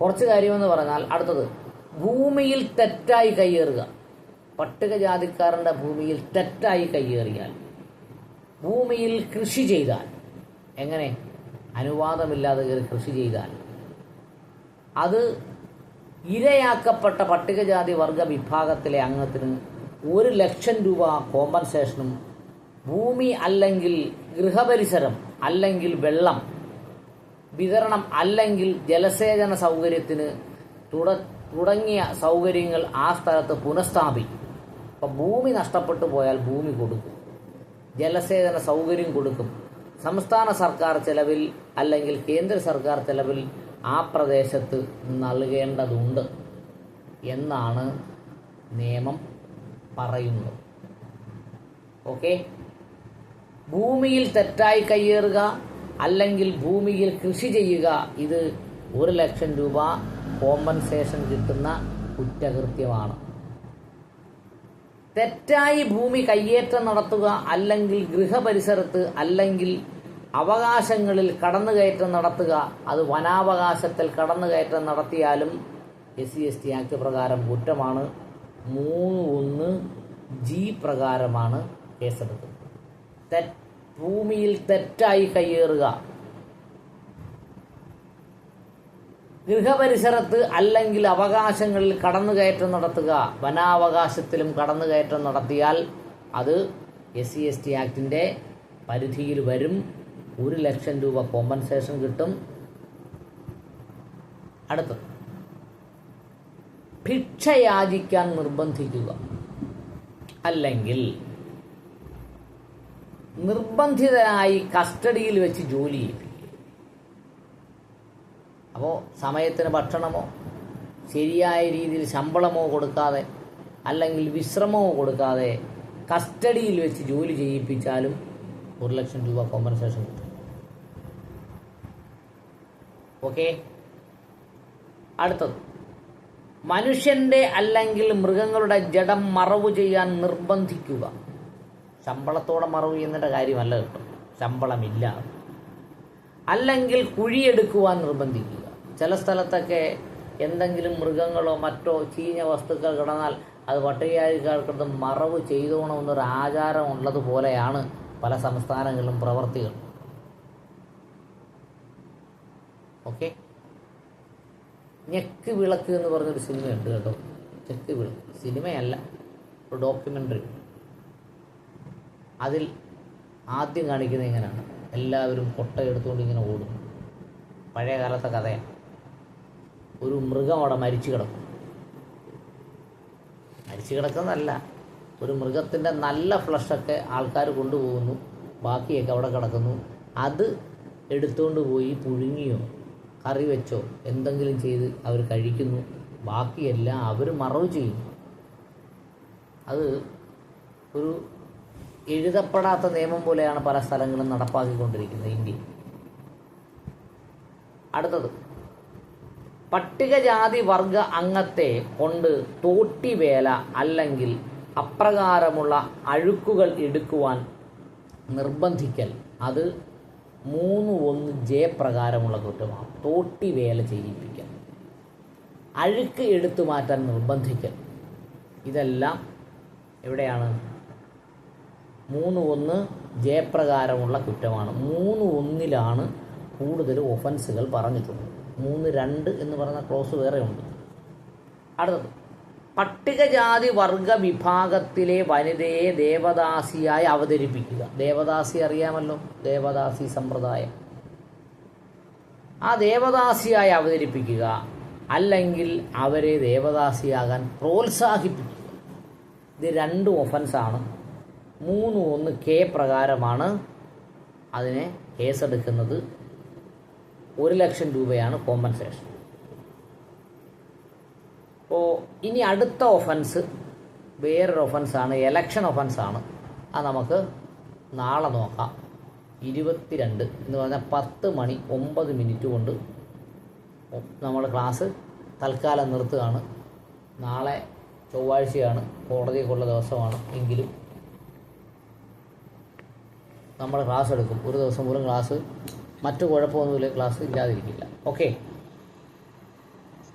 കുറച്ച് കാര്യമെന്ന് പറഞ്ഞാൽ അടുത്തത് ഭൂമിയിൽ തെറ്റായി കയ്യേറുക. പട്ടികജാതിക്കാരന്റെ ഭൂമിയിൽ തെറ്റായി കയ്യേറിയാൽ ഭൂമിയിൽ കൃഷി ചെയ്താൽ എങ്ങനെ? അനുവാദമില്ലാതെ കയറി കൃഷി ചെയ്താൽ. അത് ഇരയാക്കപ്പെട്ട പട്ടികജാതി വർഗ വിഭാഗത്തിലെ അംഗത്തിന് ഒരു ലക്ഷം രൂപ കോമ്പൻസേഷനും ഭൂമി അല്ലെങ്കിൽ ഗൃഹപരിസരം അല്ലെങ്കിൽ വെള്ളം വിതരണം അല്ലെങ്കിൽ ജലസേചന സൗകര്യത്തിന് തുട തുടങ്ങിയ സൗകര്യങ്ങൾ ആ സ്ഥലത്ത് പുനഃസ്ഥാപിക്കും. അപ്പം ഭൂമി നഷ്ടപ്പെട്ടു പോയാൽ ഭൂമി കൊടുക്കും. ജലസേചന സൗകര്യം കൊടുക്കും. സംസ്ഥാന സർക്കാർ ചെലവിൽ അല്ലെങ്കിൽ കേന്ദ്ര സർക്കാർ ചെലവിൽ ആ പ്രദേശത്ത് നൽകേണ്ടതുണ്ട് എന്നാണ് നിയമം പറയുന്നത്. ഓക്കെ? ഭൂമിയിൽ തെറ്റായി കയ്യേറുക അല്ലെങ്കിൽ ഭൂമിയിൽ കൃഷി ചെയ്യുക ഇത് ഒരു ലക്ഷം രൂപ കോമ്പൻസേഷൻ കിട്ടുന്ന കുറ്റകൃത്യമാണ്. തെറ്റായി ഭൂമി കയ്യേറ്റം നടത്തുക അല്ലെങ്കിൽ ഗൃഹപരിസരത്ത് അല്ലെങ്കിൽ അവകാശങ്ങളിൽ കടന്നുകയറ്റം നടത്തുക അത് വനാവകാശത്തിൽ കടന്നുകയറ്റം നടത്തിയാലും S C S T act പ്രകാരം കുറ്റമാണ്. മൂന്ന് ഒന്ന് ജി പ്രകാരമാണ് കേസെടുക്കുന്നത്. തെ- ഭൂമിയിൽ തെറ്റായി കയ്യേറുക. ഗൃഹപരിസരത്ത് അല്ലെങ്കിൽ അവകാശങ്ങളിൽ കടന്നുകയറ്റം നടത്തുക. വനാവകാശത്തിലും കടന്നുകയറ്റം നടത്തിയാൽ അത് എസ് സി എസ് ടി ആക്ടിന്റെ പരിധിയിൽ വരും. ഒരു ലക്ഷം രൂപ കോമ്പൻസേഷൻ കിട്ടും. അടുത്തത്. ഭിക്ഷ യാചിക്കാൻ നിർബന്ധിക്കുക. അല്ലെങ്കിൽ നിർബന്ധിതനായി കസ്റ്റഡിയിൽ വെച്ച് ജോലി ചെയ്യിപ്പിക്കുക അപ്പോൾ സമയത്തിന് ഭക്ഷണമോ ശരിയായ രീതിയിൽ ശമ്പളമോ കൊടുക്കാതെ അല്ലെങ്കിൽ വിശ്രമമോ കൊടുക്കാതെ കസ്റ്റഡിയിൽ വെച്ച് ജോലി ചെയ്യിപ്പിച്ചാലും ഒരു ലക്ഷം രൂപ കോമ്പൻസേഷൻ കിട്ടും. ഓക്കെ? അടുത്തത്. മനുഷ്യന്റെ അല്ലെങ്കിൽ മൃഗങ്ങളുടെ ജഡം മറവ് ചെയ്യാൻ നിർബന്ധിക്കുക. ശമ്പളത്തോടെ മറവ് ചെയ്യുന്നതിന്റെ കാര്യമല്ല കേട്ടോ. ശമ്പളമില്ല. അല്ലെങ്കിൽ കുഴിയെടുക്കുവാൻ നിർബന്ധിക്കുക. ചില സ്ഥലത്തൊക്കെ എന്തെങ്കിലും മൃഗങ്ങളോ മറ്റോ ചീഞ്ഞ വസ്തുക്കൾ കിടന്നാൽ അത് പട്ടികജാതിക്കാർക്ക് മറവ് ചെയ്തോണമെന്നൊരു ആചാരം ഉള്ളതുപോലെയാണ് പല സംസ്ഥാനങ്ങളിലും പ്രവർത്തികൾ. ഓക്കെ? ഞെക്ക് വിളക്ക് എന്ന് പറഞ്ഞൊരു സിനിമയുണ്ട് കേട്ടോ. ചെക്ക് വിളക്ക്. സിനിമയല്ല ഒരു ഡോക്യുമെന്ററി അതിൽ ആദ്യം കാണിക്കുന്നത് ഇങ്ങനെയാണ്. എല്ലാവരും കൊട്ട എടുത്തുകൊണ്ട് ഇങ്ങനെ ഓടും. പഴയ കാലത്തെ കഥയാണ്. ഒരു മൃഗം അവിടെ മരിച്ചു കിടക്കും. മരിച്ചു കിടക്കുന്നതല്ല ഒരു മൃഗത്തിന്റെ നല്ല ഫ്ലഷൊക്കെ ആൾക്കാർ കൊണ്ടുപോകുന്നു. ബാക്കിയൊക്കെ അവിടെ കിടക്കുന്നു. അത് എടുത്തുകൊണ്ട് പോയി പുഴുങ്ങിയോ കറി വെച്ചോ എന്തെങ്കിലും ചെയ്ത് അവർ കഴിക്കുന്നു. ബാക്കിയെല്ലാം അവർ മറവ് ചെയ്യുന്നു. അത് ഒരു എഴുതപ്പെടാത്ത നിയമം പോലെയാണ് പല സ്ഥലങ്ങളും നടപ്പാക്കിക്കൊണ്ടിരിക്കുന്നത് ഇന്ത്യ. അടുത്തത്. പട്ടികജാതി വർഗ അംഗത്തെ കൊണ്ട് തോട്ടിവേല അല്ലെങ്കിൽ അപ്രകാരമുള്ള അഴുക്കുകൾ എടുക്കുവാൻ നിർബന്ധിക്കൽ. അത് മൂന്ന് ഒന്ന് ജെ പ്രകാരമുള്ള കുറ്റമാണ് തോട്ടിവേല ചെയ്യിപ്പിക്കൽ. അഴുക്ക് എടുത്തു മാറ്റാൻ നിർബന്ധിക്കൽ. ഇതെല്ലാം എവിടെയാണ് മൂന്ന് ഒന്ന് ജയപ്രകാരമുള്ള കുറ്റമാണ്. മൂന്ന് ഒന്നിലാണ് കൂടുതൽ ഒഫൻസുകൾ പറഞ്ഞിട്ടുള്ളത്. മൂന്ന് രണ്ട് എന്ന് പറയുന്ന ക്ലോസ് വേറെ ഉണ്ട് അടുത്തത്. പട്ടികജാതി വർഗ വിഭാഗത്തിലെ വനിതയെ ദേവദാസിയായി അവതരിപ്പിക്കുക. ദേവദാസി അറിയാമല്ലോ. ദേവദാസി സമ്പ്രദായം. ആ ദേവദാസിയായി അവതരിപ്പിക്കുക അല്ലെങ്കിൽ അവരെ ദേവദാസിയാകാൻ പ്രോത്സാഹിപ്പിക്കുക. ഇത് രണ്ട് ഒഫൻസാണ് മൂന്ന് ഒന്ന് കെ പ്രകാരമാണ് അതിനെ കേസ് എടുക്കുന്നത്. ഒരു ലക്ഷം രൂപയാണ് കോമ്പൻസേഷൻ അപ്പോൾ ഇനി അടുത്ത ഒഫൻസ് വേറൊരു ഒഫൻസാണ് എലക്ഷൻ ഒഫൻസാണ് അത് നമുക്ക് നാളെ നോക്കാം. ഇരുപത്തിരണ്ട് എന്ന് പറഞ്ഞാൽ പത്ത് മണി ഒമ്പത് മിനിറ്റ് കൊണ്ട് നമ്മൾ ക്ലാസ് തൽക്കാലം നിർത്തുകയാണ്. നാളെ ചൊവ്വാഴ്ചയാണ് കോടതിക്കുള്ള ദിവസമാണ് എങ്കിലും നമ്മൾ ക്ലാസ് എടുക്കും. ഒരു ദിവസം പോലും ക്ലാസ് മറ്റു കുഴപ്പമൊന്നുമില്ല ക്ലാസ് ഇല്ലാതിരിക്കില്ല. ഓക്കെ